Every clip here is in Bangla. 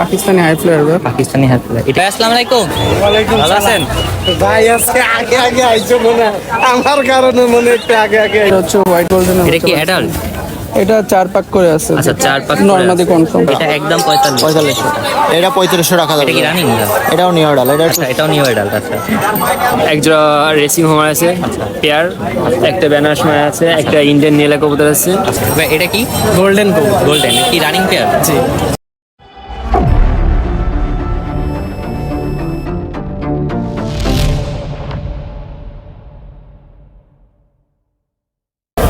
পাকিস্তানি হাই ফ্লেয়ার ভাই পাকিস্তানি হাই হাত এটা আসসালামু আলাইকুম। ভালো আছেন? ভাই আজকে আগে আগে আইছো মনে আমার কারণে মনে একটু আগে আগে হচ্ছে হোয়াইট গোল্ডেন এটা কি অ্যাডাল্ট এটা চার পাক করে আছে। আচ্ছা চার পাঁচ নর্মাদি কনফার্ম এটা একদম পঁয়তাল্লিশ। পঁয়তাল্লিশশো। এটা পঁয়ত্রিশশো টাকা এটা কি রানিং এটাও নিউ ডাল এটা আচ্ছা এটাও নিউ অ্যাডাল্ট আচ্ছা। একজোড়া রেসিং হোমার আছে পেয়ার একটা বেনারস মায়া আছে একটা ইন্ডিয়ান নীলা কবুতর আছে। ভাই, এটা কি? গোল্ডেন কবুতর। গোল্ডেন কি রানিং পেয়ার জি।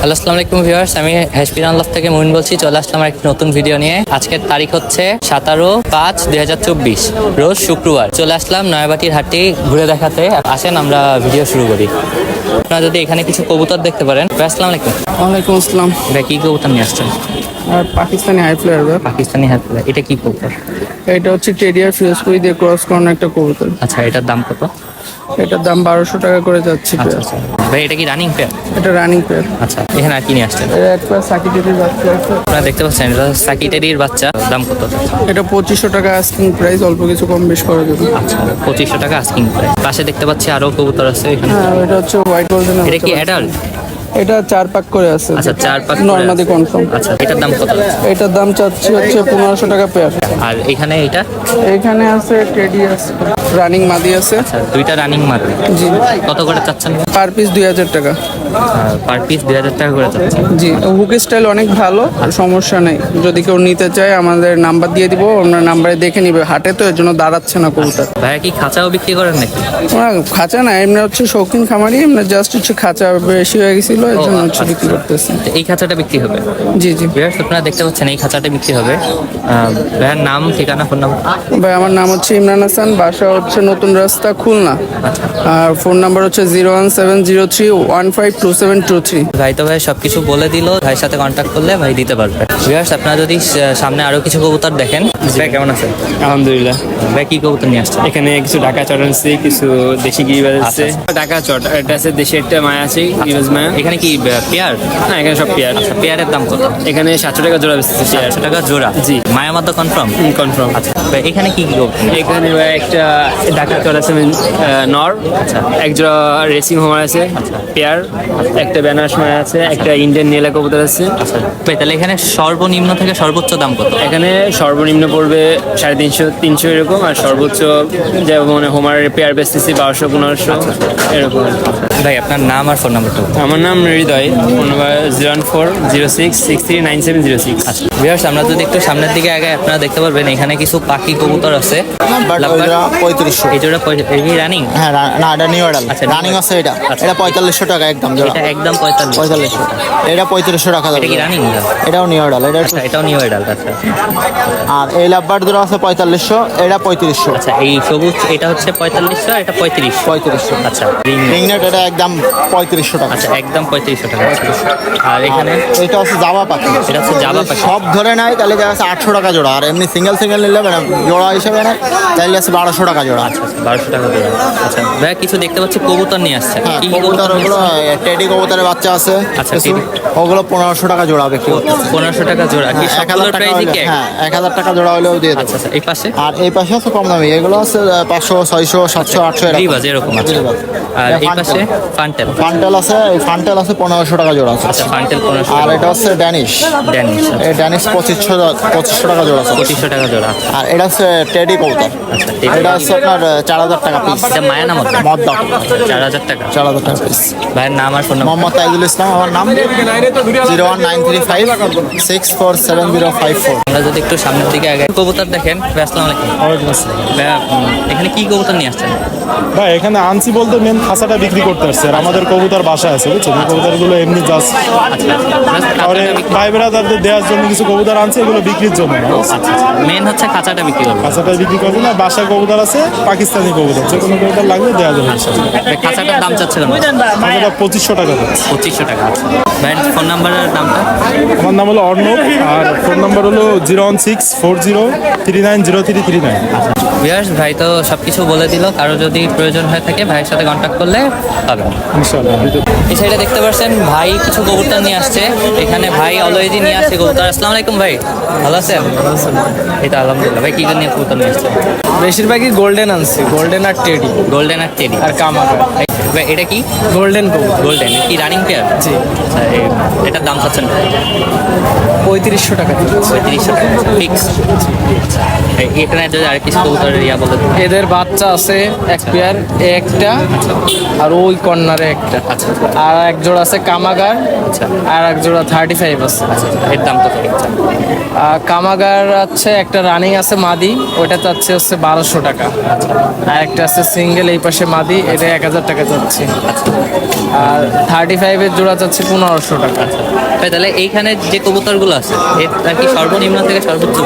হ্যালো আসসালামু আলাইকুম ভিউয়ার্স। আমি হ্যাশপিন আল্লাহ থেকে মহিন বলছি। চলে আসলাম একটা নতুন ভিডিও নিয়ে। আজকের তারিখ হচ্ছে সতেরো পাঁচ দুই হাজার চব্বিশ রোজ শুক্রবার। চলে আসলাম নয়াবাটির হাটটি ঘুরে দেখাতে। আসেন আমরা ভিডিও শুরু করি। আপনারা যদি এখানে কিছু কবুতর দেখতে পারেন। ভাই, আসসালামু আলাইকুম। ওয়ালাইকুম আসসালাম। এটা কি কবুতর নিয়ে আসছেন? আর পাকিস্তানি হাই ফ্লেয়ার ভাই পাকিস্তানি হাত এটা কি কবুতর? এটা হচ্ছে টেডিয়ার ফিরোজপুরি দিয়ে ক্রস করানো একটা কবুতর। আচ্ছা এটার দাম কত? এটার দাম বারোশো টাকা করে যাচ্ছে আচ্ছা আচ্ছা। ভাই এটা কি রানিং পেয়ার এটা রানিং পেয়ার আচ্ছা এখানে আর কি নিয়ে আসছেন? এটা এক বাচ্চা আছে। আপনারা দেখতে পাচ্ছেন এটা সাকিটেরির বাচ্চা। দাম কত? এটা পঁচিশশো টাকা আস্কিং প্রাইস অল্প কিছু কম বেশ করা যাবে আচ্ছা পঁচিশশো টাকা আস্কিং প্রাইস পাশে দেখতে পাচ্ছি আরও কবুতর আছে এখানে। হ্যাঁ এটা হচ্ছে হোয়াইট গোল্ডেন এটা কি অ্যাডাল্ট এটা চার পাক করে আছে। আচ্ছা চার পাঁচ নর্মাদি কনফার্ম আচ্ছা এটার দাম কত? এটার দাম চাচ্ছি হচ্ছে পনেরোশো টাকা পেয়ার আর এখানে এটা এখানে আছে টেডি আছে। রানিং মাদি আছে। আচ্ছা দুইটা রানিং মাদি। জি। কত করে চাচ্ছেন? পার পিস দুই হাজার টাকা। পার পিস দুই হাজার টাকা করে চাচ্ছেন। জি হুক স্টাইল অনেক ভালো সমস্যা নেই। যদি কেউ নিতে চায় আমাদের নাম্বার দিয়ে দিব আপনার নাম্বারে দেখে নিবে। হাটে তো এর জন্য দাঁড়াচ্ছে না কবুতর। ভাইয়া কি খাঁচাও বিক্রি করেন নাকি? ওরা খাঁচা না এমনি হচ্ছে শৌখিন খামারি এমনি জাস্ট হচ্ছে খাঁচা বেশি হয়ে গেছিল এর জন্য হচ্ছে বিক্রি করতেছে। এই খাঁচাটা বিক্রি হবে? জি জি। ভিউয়ার্স আপনারা দেখতে পাচ্ছেন এই খাঁচাটা বিক্রি হবে। ভাইয়ার নাম ঠিকানা ফোন নাম্বার ভাই আমার নাম হচ্ছে ইমরান হাসান বাসা হচ্ছে নতুন রাস্তা খুলনা। আর ফোন নাম্বার হচ্ছে zero one seven zero three one five two seven two three. ভাই তো ভাই সবকিছু বলে দিল ভাইয়ের সাথে কন্ট্যাক্ট করলে ভাই দিতে পারবে। ভিউয়ার্স আপনারা যদি সামনে আরও কিছু কবুতর দেখেন ভাই কেমন আছেন আলহামদুলিল্লাহ। ভাই কি কবুতর নিয়ে আসছে এখানে কিছু ঢাকা চট আছে কিছু দেশি গিরিবাজ আছে আচ্ছা, ঢাকা চট এটা আছে দেশি একটা মায়া আছে গিরিবাজ মায়া। এখানে কি পেয়ার? হ্যাঁ এখানে সব পেয়ার। আচ্ছা পেয়ারের দাম কত? এখানে সাতশো টাকা জোড়া বেচতেছে পেয়ার। টাকা জোড়া? জি। মায়া মাত্র কনফার্ম কনফার্ম আচ্ছা ভাই এখানে কি কি কবুতর? এখানে ভাই একটা ঢাকা চট আছে নর। আচ্ছা। এক রেসিং হোমার আছে পেয়ার একটা ব্যানার সময় আছে একটা ইন্ডিয়ান নীলা কবুতর আছে। আচ্ছা। তাহলে এখানে সর্বনিম্ন থেকে সর্বোচ্চ দাম কত? এখানে সর্বনিম্ন পড়বে সাড়ে তিনশো তিনশো এরকম আর সর্বোচ্চ যেমন মানে হোমারের পেয়ার বেচতেছি বারোশো পনেরোশো এরকম। ভাই আপনার নাম আর ফোন নাম্বারটা আমার নাম Hridoy phone number zero one four zero six six three nine seven zero six আচ্ছা ভিউয়ার্স আমরা যদি একটু সামনের দিকে আগে আপনারা দেখতে পারবেন এখানে কিছু পাখি কবুতর আছে। But lovebird. পঁয়ত্রিশশো। এই জোড়া রানিং হ্যাঁ না এটা নিউ ডাল আচ্ছা, রানিং আছে এটা। আচ্ছা। এটা পঁয়তাল্লিশশো টাকা একদম জোড়া। এটা একদম পঁয়তাল্লিশ। পঁয়তাল্লিশশো এটা পঁয়ত্রিশশো টাকা এটা কি রানিং এটাও নিউ এটা আচ্ছা এটাও নিউ আচ্ছা। আর এই লাভবার জোড়া আছে পঁয়তাল্লিশশো এটা পঁয়ত্রিশশো। আচ্ছা এই সবুজ এটা হচ্ছে পঁয়তাল্লিশশো এটা পঁয়ত্রিশ পঁয়ত্রিশশো। আচ্ছা রিং রিংনেট এটা একদম পঁয়ত্রিশশো টাকা। আচ্ছা একদম পঁয়ত্রিশশো টাকা। আর এখানে? এটা হচ্ছে জামা পাখি। এটা হচ্ছে জামা পাখি। সব ধরে নাই তাহলে দেখা যাচ্ছে আটশো টাকা জোড়া। আর এমনি সিঙ্গেল সিঙ্গেল নিলে মানে জোড়া হিসেবে নেয় তাহলে আছে বারোশো টাকা জোড়া। আচ্ছা আচ্ছা বারোশো টাকা জোড়া। আচ্ছা ভাইয়া কিছু দেখতে পাচ্ছি কবুতর নিয়ে আসছে। হ্যাঁ কবুতর ওগুলো টেডি কবুতরের বাচ্চা আছে আচ্ছা। ওগুলো পনেরোশো টাকা জোড়া বিক্রি পনেরোশো টাকা জোড়া। কি এক হাজার টাকা? হ্যাঁ এক হাজার টাকা জোড়া হলেও দিয়ে দেবো। আচ্ছা আচ্ছা এই পাশে? আর এই পাশে আছে কম দামি। এগুলো আছে পাঁচশো ছয়শো সাতশো আটশো এরকম। আছে রিবাজ। আর এই পাশে? ফান্টেল। ফান্টেল আছে এই ফান্টেল আছে পনেরোশো টাকা জোড়া আছে। আচ্ছা ফান্টেল পনেরোশো আর এটা হচ্ছে ড্যানিশ। ড্যানিশ এই ড্যানিশ পঁচিশশো পঁচিশশো টাকা জোড়া আছে। পঁচিশশো টাকা জোড়া আচ্ছা। আর এটা হচ্ছে টেডি কবুতর আচ্ছা এটা হচ্ছে আপনার চার হাজার টাকা পিস এটা মায়া নাম মদ্দা। চার হাজার টাকা। চার হাজার টাকা পিস ভাইয়ের নাম আর ফোন নাম্বার মোহাম্মদ তাইজুল ইসলাম আমার নাম। Zero one nine three five six four seven zero five four. আমরা যদি একটু সামনের দিকে আগে কবুতর দেখেন। আসসালামু আলাইকুম। ভাইয়া, এখানে কি কবুতর নিয়ে আসছেন? ভাই এখানে আনছি বলতে মেন খাঁচাটা বিক্রি করতে আসছে আর আমাদের কবুতর বাসা আছে বুঝছেন? এই কবুতরগুলো এমনি জাস্ট পরে ভাই বেড়াদারদের দেওয়ার জন্য কিছু কবুতর আনছে এগুলো বিক্রির জন্য মেন হচ্ছে খাঁচাটা বিক্রি করব খাঁচাটা বিক্রি করবে না বাসা কবুতর আছে পাকিস্তানি কবুতর। যে কোনো কবুতর লাগলে দেওয়া যাবে। খাঁচাটার দাম চাচ্ছিলাম। খাঁচাটা পঁচিশশো টাকা। পঁচিশশো টাকা আচ্ছা। ফোন নাম্বারের নামটা? আমার নাম হলো অর্ণব, আর ফোন নাম্বার হলো zero one six four zero three nine zero three three nine. Viewers ভাই তো সবকিছু বলে দিল। কারও যদি প্রয়োজন হয়ে থাকে ভাইয়ের সাথে কন্ট্যাক্ট করলে ইনশাল্লাহ এই সাইডে দেখতে পাচ্ছেন ভাই কিছু কবুতর নিয়ে আসছে। এখানে ভাই অলরেডি নিয়ে আসছে কবুতর। আসসালামু আলাইকুম ভাই ভালো আছেন? এই তো আলহামদুলিল্লাহ ভাই কি নিয়ে কবুতর নিয়ে আসছে? বেশিরভাগই গোল্ডেন আনছে গোল্ডেন আর টেডি গোল্ডেন আর টেডি আর কামাকা। ভাই এটা কি? গোল্ডেন গোল্ডেন কি রানিং পেয়ার জি। আচ্ছা এটার দাম চাচ্ছেন পঁয়ত্রিশশো টাকা পঁয়ত্রিশশো ফিক্স এখানে যদি আর কিছু কবুতরের ইয়া বলে এদের বাচ্চা আছে এক পেয়ার একটা আর ওই কর্নারে একটা। আচ্ছা। আর এক জোড়া আছে কামাগার আচ্ছা। আর এক জোড়া থার্টি ফাইভ আছে। আচ্ছা এর দাম আচ্ছা আর কামাগার আছে একটা রানিং আছে মাদি ওটা চাচ্ছে হচ্ছে বারোশো টাকা। আর একটা আছে সিঙ্গেল এই পাশে মাদি এটা এক হাজার টাকা চাচ্ছে। আর থার্টি ফাইভের জোড়া চাচ্ছে পনেরোশো টাকা। ভাই তাহলে এইখানে যে কবুতরগুলো আছে এটা কি সর্বনিম্ন থেকে সর্বোচ্চ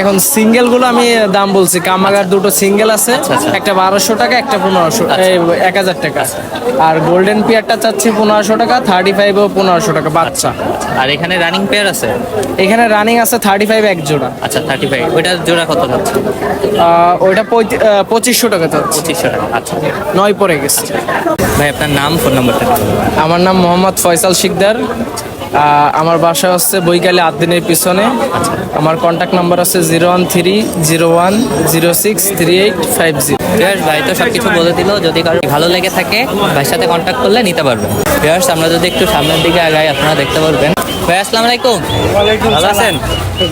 এখন সিঙ্গেলগুলো আমি দাম বলছি। কামাগার দুটো সিঙ্গেল আছে আচ্ছা। একটা বারোশো টাকা একটা পনেরোশো এক হাজার টাকা। আর গোল্ডেন পিয়ারটা চাচ্ছি পনেরোশো টাকা থার্টি ফাইভ ও পনেরোশো টাকা বাচ্চা। আর এখানে রানিং পেয়ার আছে? এখানে রানিং আছে থার্টি ফাইভ এক জোড়া। আচ্ছা থার্টি ফাইভ ওইটার জোড়া কত যাচ্ছে? ওইটা পঁচিশশো টাকা চাচ্ছি। পঁচিশশো টাকা আচ্ছা। নয় পরে গেছে। ভাই আপনার নাম ফোন নাম্বারটা আমার নাম মোহাম্মদ ফয়সাল শিকদার। আমার বাসা হচ্ছে বৈকালী আদিনের পিছনে। আমার কন্ট্যাক্ট নাম্বার আছে zero one three zero one zero six three eight five zero. Viewers ভাই তো সব কিছু বলে দিল যদি কারও ভালো লেগে থাকে ভাইয়ের সাথে কন্ট্যাক্ট করলে নিতে পারবেন ভিউয়ার্স আমরা যদি একটু সামনের দিকে আগাই আপনারা দেখতে পারবেন। ভাই আসসালামু আলাইকুম। ভালো আছেন?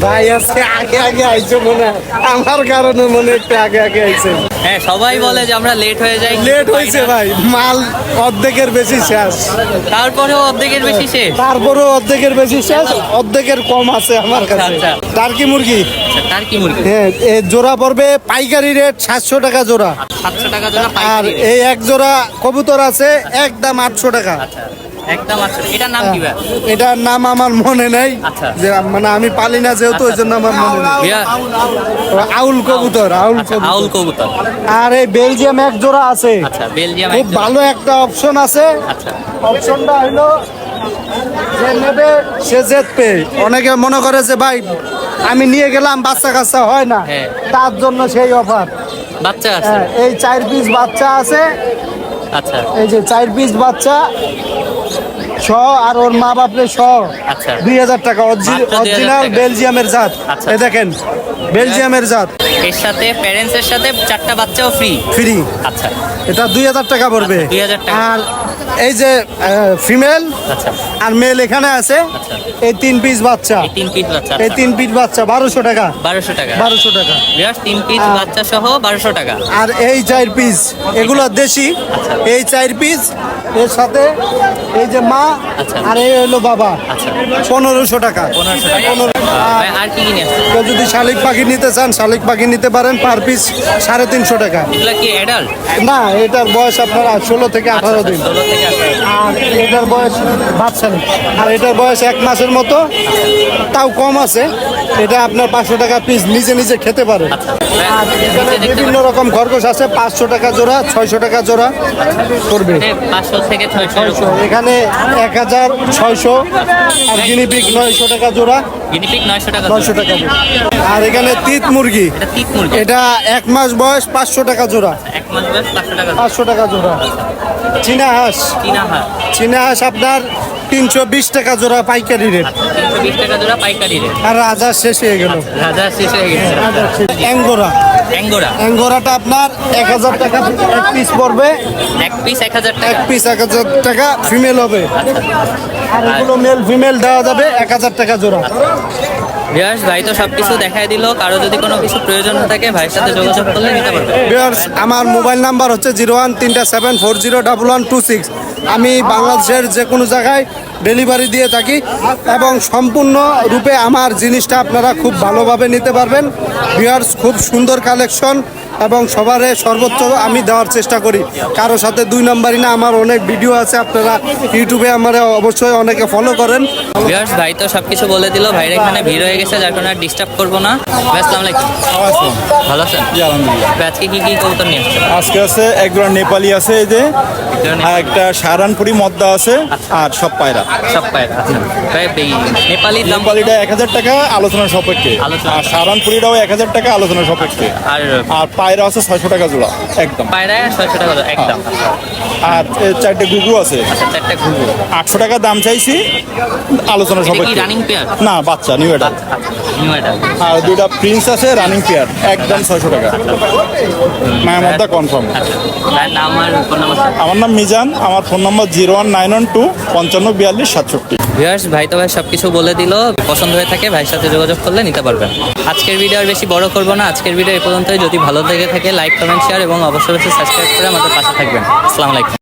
ভাই আজকে আগে আগে আইছো মনে হয়। আমার কারণে মনে একটু আগে আগে আইছে হ্যাঁ সবাই বলে যে আমরা লেট হয়ে যাই। লেট হয়েছে ভাই মাল অর্ধেকের বেশি শেষ। তারপরেও অর্ধেকের বেশি শেষ? তারপরে অর্ধেকের বেশি শেষ অর্ধেকের কম আছে আমার কাছে। আচ্ছা। টার্কি মুরগি? আচ্ছা, হ্যাঁ জোড়া পড়বে পাইকারি রেট সাতশো টাকা জোড়া। সাতশো টাকা জোড়া আর এই এক জোড়া কবুতর আছে একদম আটশো টাকা। আচ্ছা এটার নাম কি ভাই? এটার নাম আমার মনে নেই। আচ্ছা। যে মানে আমি পালি না যেহেতু ওই জন্য আমার মনে নেই। আউল কবুতর আউল আচ্ছা কবুতর। আউল কবুতর। আর এই বেলজিয়াম এক জোড়া আছে। আচ্ছা বেলজিয়াম খুব ভালো একটা অপশন আছে। আচ্ছা। অপশনটা হলো যে নেবে সে জেতবে অনেকে মনে করে যে ভাই আমি নিয়ে গেলাম বাচ্চা কাচ্চা হয় না। হ্যাঁ। তার জন্য সেই অফার। বাচ্চা আছে? এই চার পিস বাচ্চা আছে। আচ্ছা। এই যে চার পিস বাচ্চা ছ আর ওর মা বাপরে ছ আচ্ছা। দুই হাজার টাকা মাত্র 2000 অরিজিনাল বেলজিয়ামের জাত। আচ্ছা। এই দেখেন বেলজিয়ামের জাত। এর সাথে প্যারেন্টসের সাথে চারটা বাচ্চাও ফ্রি ফ্রি আচ্ছা। এটা দুই হাজার টাকা পড়বে। আচ্ছা, 2000 টাকা। আর এই যে ফিমেল আচ্ছা। আর মেল এখানে আছে। আচ্ছা। এই তিন পিস বাচ্চা। এই তিন পিস বাচ্চা এই তিন পিস বাচ্চা বারোশো টাকা। বারোশো টাকা। বারোশো টাকা। তিন পিস বাচ্চা সহ বারোশো টাকা। আর এই চার পিস এগুলো দেশি। আচ্ছা। এই চার পিস এর সাথে এই যে মা আচ্ছা। আর এই হলো বাবা। আচ্ছা। পনেরোশো টাকা। আর কি? কেউ যদি শালিক পাখি নিতে চান শালিক পাখি নিতে পারেন পার পিস সাড়ে তিনশো টাকা। না এটার বয়স আপনার ষোলো থেকে আঠারো দিন। থেকে আর এটার বয়স বাচ্চা আর এটার বয়স এক মাসের মতো তাও কম আছে। এটা আপনার পাঁচশো টাকা পিস নিজে নিজে খেতে পারে। আর এখানে বিভিন্ন রকম খরগোশ আছে পাঁচশো টাকা জোড়া ছয়শো টাকা জোড়া করবে। এখানে এক হাজার ছয়শো আর গিনিপিক নয়শো টাকা জোড়া। নয়শো টাকা। আর এখানে তিত মুরগি। এটা এক মাস বয়স পাঁচশো টাকা জোড়া। পাঁচশো টাকা জোড়া। চীনা হাঁস চীনা হাঁস আপনার তিনশো বিশ টাকা জোড়া পাইকারি রেট। তিনশো বিশ টাকা জোড়া পাইকারি রেট। আর রাজা শেষ হয়ে গেল। রাজা শেষ হয়ে গেছে। অ্যাঙ্গোরা। অ্যাঙ্গোরা। অ্যাঙ্গোরাটা আপনার এক হাজার টাকা এক পিস পড়বে। এক পিস এক হাজার এক টাকা পিস এক হাজার টাকা ফিমেল হবে। আর এগুলো মেল ফিমেল দেওয়া যাবে এক হাজার টাকা জোড়া। বিয়াস ভাই তো সব কিছু দেখাই দিল। কারও যদি কোনো কিছু প্রয়োজন থাকে, ভাইয়ের সাথে যোগাযোগ করলে নিতে পারবে। ভিউয়ার্স আমার মোবাইল নাম্বার হচ্ছে জিরো ওয়ান তিনটা seven four zero double one two six. আমি বাংলাদেশের যে কোনো জায়গায় ডেলিভারি দিয়ে থাকি এবং সম্পূর্ণ রূপে আমার জিনিসটা আপনারা খুব ভালোভাবে নিতে পারবেন। ভিউয়ার্স খুব সুন্দর কালেকশন এবং সবারে সর্বোচ্চ আমি দেওয়ার চেষ্টা করি। কারও সাথে দুই নাম্বারই না আমার অনেক ভিডিও আছে আপনারা ইউটিউবে আমার অবশ্যই অনেকে ফলো করেন। বিয়াস ভাই তো সব কিছু বলে দিল ভাইয়ের এখানে ভিড় হয়ে গেছে যার কারণে ডিস্টার্ব করব না। আসসালামু আলাইকুম। ভালো আছেন? আলহামদুলিল্লাহ। আজকে কি কি কবুতর নিয়ে আসছেন? আজকে আছে এক জোড়া নেপালি আছে এই যে আর একটা সাহারানপুরি মদ্দা আছে আর সব পায়রা। সব পায়রা আচ্ছা। এই নেপালি দাম নেপালিটা এক হাজার টাকা আলোচনা সাপেক্ষে। আর সারানপুরিটাও এক হাজার টাকা সাপেক্ষে। আর আর পায়রা আছে ছয়শো টাকা জোড়া একদম। পায়রা ছয়শো টাকা করে, একদম। আর এ চারটে গুগু আছে। আচ্ছা আটশো টাকা দাম চাইছি আলোচনা এটা সাপেক্ষে। রানিং পেয়ার না বাচ্চা নিউ এটা আর দুইটা প্রিন্স আছে রানিং পেয়ার একদম ছয়শো টাকা। মায়ের মধ্যে কনফার্ম আচ্ছা আমার নাম মিজান আমার phone number zero one nine one two পঞ্চান্ন বিয়াল্লিশ সাতষট্টি। ভিউয়ার্স ভাই তো ভাই সবকিছু বলে দিল। পছন্দ হয়ে থাকে, ভাইয়ের সাথে যোগাযোগ করলে নিতে পারবেন। আজকের ভিডিও আর বেশি বড় করব না। আজকের ভিডিও এই পর্যন্তই। যদি ভালো লেগে থাকে লাইক কমেন্ট শেয়ার এবং অবশ্যই সাবস্ক্রাইব করে আমাদের পাশে থাকবেন। আসসালামু আলাইকুম।